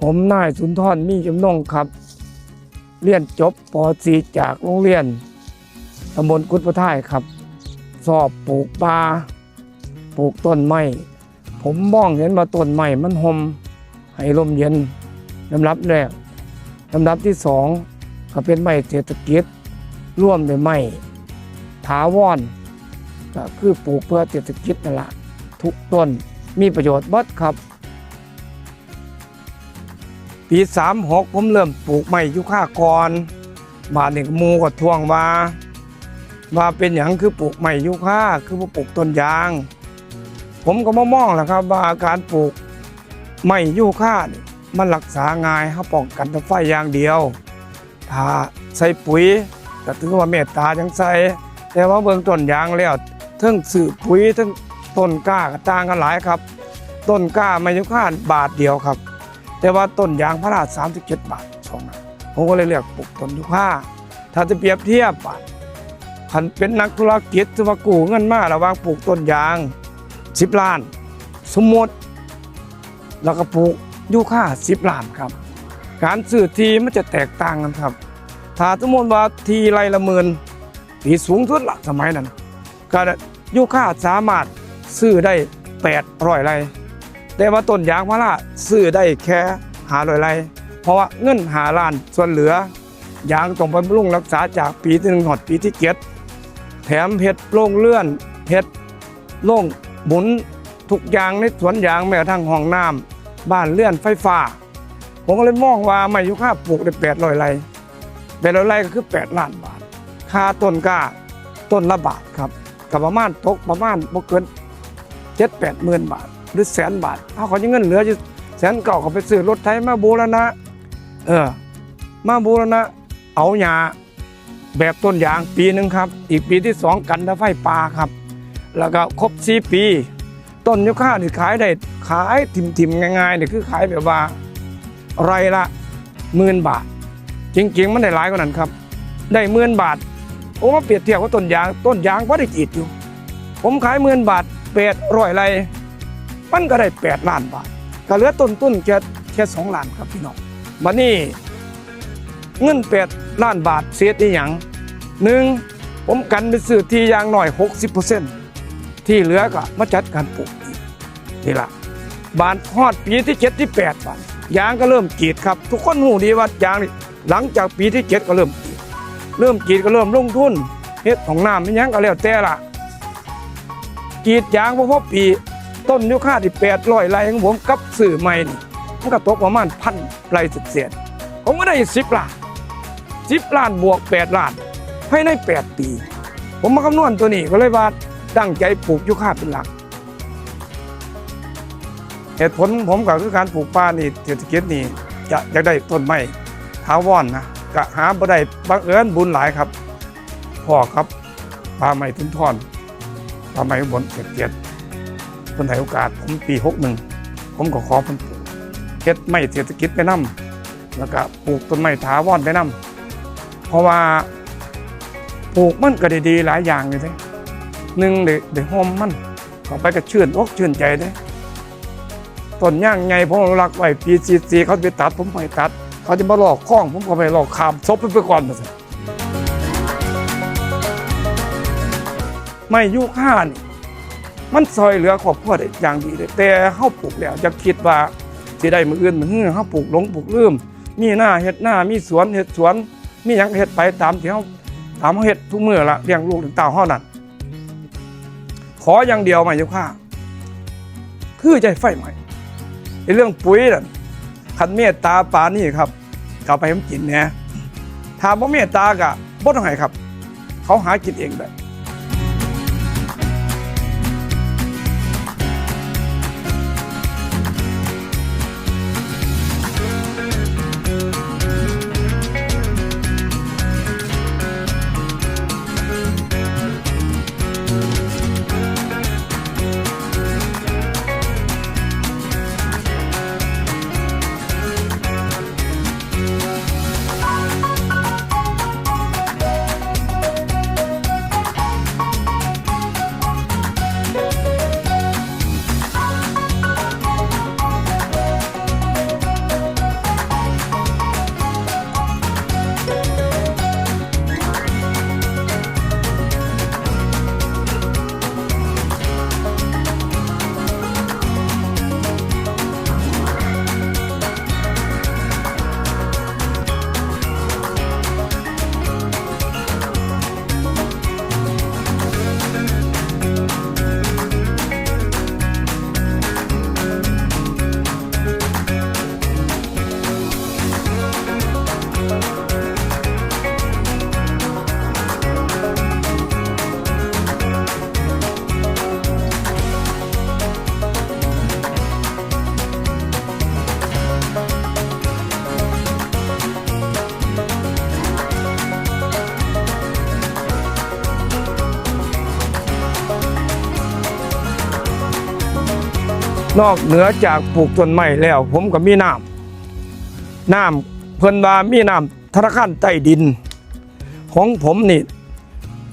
ผมนายสุนทรมีจำนงครับ เรียนจบป .4 จากโรงเรียนตำบลกุดพระท่ายครับ สอบปลูกปลาปลูกต้นไม้ผมมองเห็นว่าต้นไม้มันหมให้ลมเย็นลำดับแรกลำดับที่สองก็เป็นไม้เศรษฐกิจร่วมด้วยไม้ถาวรก็คือปลูกเพื่อเศรษฐกิจนั่นแหละทุกต้นมีประโยชน์บัดครับ ปีสามหกผมเริ่มปลูกไม้ยุค่าก่อนบาทหนึ่งมูก็ทวงว่าว่าเป็นอย่างคือปลูกไม้ยุค่าคือปลูกต้นยาง ผมก็มามองแหละครับว่าการปลูกไม้ยุค่ามันรักษาง่ายเขาป้องกันไฟอย่างเดียว ถ้าใส่ปุ๋ยก็ถือว่าเมตตาจังใส่แต่ว่าเบื้องต้นยางแล้วทั้งสื่อปุ๋ยทั้งต้นกล้าก็ต่างกันหลายครับ ต้นกล้าไม้ยุค่าบาทเดียวครับ แต่ว่าต้นยางพาราสามสิบเจ็ดบาทสองอันผมก็เลยเลือกปลูกต้นยูคาถ้าจะเปรียบเทียบบาทคันเป็นนักธุรกิจที่ว่ากู้เงินมาระว่างปลูกต้นยางสิบล้าน สมมติแล้วก็ปลูกยูคาสิบล้านครับ การซื้อทีมันจะแตกต่างกันครับ ถ้าสมมติว่าทีไรละหมื่นปีสูงสุดละสมัยนั้นก็ยูคาสามารถซื้อได้แปดร้อยไร แต่ว่าต้นยางพาราซื้อได้แค่หาลอยไรเพราะว่าเงินหาล้านส่วนเหลือยางต้องไปบำรุงรักษาจากปีที่หนึ่งหอดปีที่เจ็ดแถมเห็ดโล่งเลื่อนเห็ดโล่งหมุนทุกอย่างในสวนยางแม้กระทั่งห้องน้ำบ้านเลื่อนไฟฟ้า ผมก็เลยมองว่าไม่ยุค่าปลูกได้แปดร้อยไรแปดร้อยไรก็คือแปดล้านบาท ค่าต้นกล้าต้นละบาทครับกับประมาณตกประมาณบ่เกินเจ็ดแปดหมื่นบาท หรือแสนบาทถ้าเขาจะเงินเหลืออยู่แสนเก่าเขาไปซื้อรถไถมาบูรณะ เออ มาบูรณะ เอาหญ้าแบบต้นยางปีหนึ่งครับ อีกปีที่สองกันตะไฟป่าครับ แล้วก็ครบสี่ปี ต้นยุค่านี่ขายได้ขายทิมๆง่ายๆนี่คือขายแบบว่าไรละหมื่นบาทจริงๆมันได้หลายกว่านั้นครับ ได้หมื่นบาทโอ้มาเปรียบเทียบกับต้นยางต้นยางก็ได้กีดอยู่ ผมขายหมื่นบาทแปดร้อยไร มันก็ได้8ล้านบาทก็เหลือต้นทุนแค่แค่2ล้านครับพี่น้องบัดนี้เงิน8ล้านบาทเสียที่หยังหนึ่งผมกันไปซื้อที่ยางหน่อย 60%ที่เหลือก็มาจัดการปลูกอีกนี่ละบานฮอดปีที่7ที่8บาทยางก็เริ่มกีดครับ ทุกคนหูดีว่ายางนี่หลังจากปีที่7ก็เริ่มกีดเริ่มกีดก็เริ่มลงทุนเฮ็ดของน้ำมันยังก็แล้วแต่ละกีดยางบ่พอปี ต้นยูคาที่แปดร้อยไร่ของผมกับสื่อใหม่นี่มันก็ตกประมาณพันไร่เศษผมก็ได้สิบล้านสิบล้านบวกแปดล้านภายในแปดปี ผมมาคำนวณตัวนี้ก็เลยว่าตั้งใจปลูกยูคาเป็นหลัก เหตุผลของผมก็คือการปลูกป่านี่เศรษฐกิจนี่จะจะได้ต้นไม้ถาวรนนะก็หาบ่ได้บังเอิญบุญหลายครับพ่อครับป่าไม้ทุนทอนป่าไม้บนเกียรติ คนให้โอกาสผมปีหกหนึ่งผมก็ขอเพิ่นปลูกเฮ็ดไม้เศรษฐกิจไปนํแล้วก็ปลูกต้นไม้ถาวรไปนํเพราะว่าปลูกมันก็ได้ดีหลายอย่างเลยเด้หนึ่งได้ได้หอมมันต่อไปก็ชื่นอกชื่นใจเด้ต้นย่างไงผมรักไว้ปีซีซีเขาไปตัดผมไม่ตัด เขาจะมาหลอกข้อง ผมก็ไปหลอกขามซบไปก่อนมาสิไม่ยุค่านี่ มันซอยเหลือครอบครัวได้อย่างดีเลยแต่เฮาปลูกแล้วจะคิดว่าสิได้มืออื่นมือฮื้อเฮาปลูกหลงปลูกลืมมีหน้าเฮ็ดหน้ามีสวนเฮ็ดสวนมีหยังเฮ็ดไปตามที่เฮาตามเฮาเฮ็ดทุกมื้อละเลี้ยงลูกถึงเต้าเฮานั่นขออย่างเดียวไม่ยกค่าคือใจไฟใหม่ในเรื่องปุ๋ยนั่นคันเมตตาปานี่ครับกลับไปให้มันกินแหน่ถ้าบ่เมตตาก็บ่ต้องให้ครับ เขาหากินเองได้ นอกเหนือจากปลูกต้นไม้แล้ว ผมก็มีน้ำน้ำเพิ่นว่ามีน้ำธนาคารใต้ดิน ของผมนี่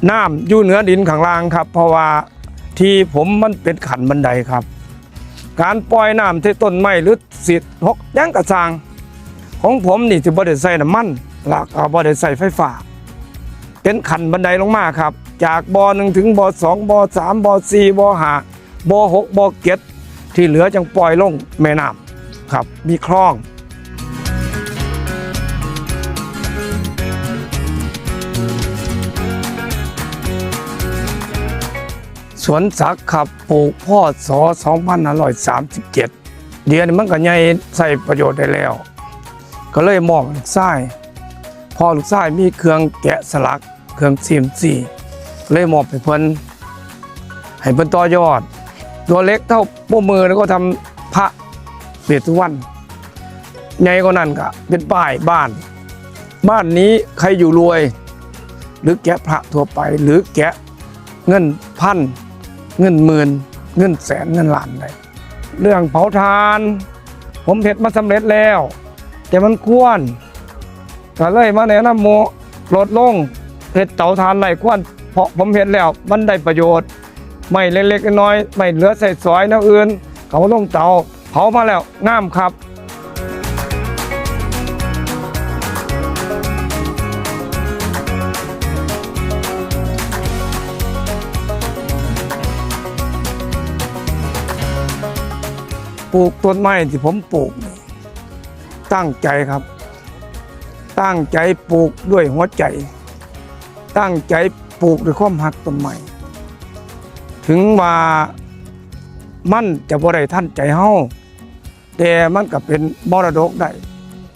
น้ำอยู่เหนือดินข้างล่างครับ เพราะว่าที่ผมมันเป็นขันบันไดครับ การปล่อยน้ำที่ต้นไม้หรือสิทธิ์หกยังกระซางของผมนี่จะบ่ได้ใส่น้ำมันหลักเอาบ่ได้ใส่ไฟฟ้าเป็นขันบันไดลงมาครับ จากบอหนึ่งถึงบอสองบอสามบอสี่บอห้าบอหกบอเก็ด ที่เหลือจังปล่อยลงแม่น้ำครับ มีคลอง สวนสักดิ์ครับปลูกพ่อสอ2537 เดี๋ยวนี้มันก็ใหญ่ใส่ประโยชน์ได้แล้ว ก็เลยมอบลูกชายพ่อลูกชายมีเครื่องแกะสลัก เครื่อง CNC เลยมอบให้เพิ่นให้เพิ่นต่อยอด ตัวเล็กเท่าโป้มือแล้วก็ทำพระเบตุวันใหญ่กว่านั้นก็เป็นป้ายบ้าน บ้านนี้ใครอยู่รวย หรือแกะพระทั่วไป หรือแกะเงินพันเงินหมื่นเงินแสนเงินล้านได้เรื่องเผาทาน ผมเพ็ดมาสำเร็จแล้ว แต่มันกวนก็เลยมาแนะนำโมลดลงเพ็ดเตาทานไหลกวนเพราะผมเห็นแล้วมันได้ประโยชน์ ไม่เล็กๆน้อยๆไม่เหลือใส่ซอยนวอื่น เขาลงเตาเผามาแล้วงามครับปลูกต้นไม้ที่ผมปลูกนี่ตั้งใจครับ ตั้งใจปลูกด้วยหัวใจ ตั้งใจปลูกด้วยความหักต้นไม้ ถึงว่ามันจะบ่ได้ท่านใจเฮาแต่มันก็เป็นมรดกได้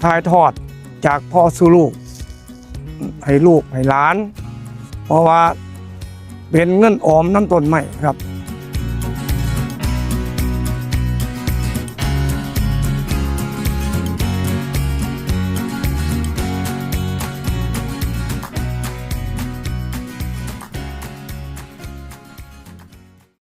ถ่ายทอดจากพ่อสู่ลูก ให้ลูกให้หลาน เพราะว่าเป็นเงินออมน้ำต้นไม้ครับ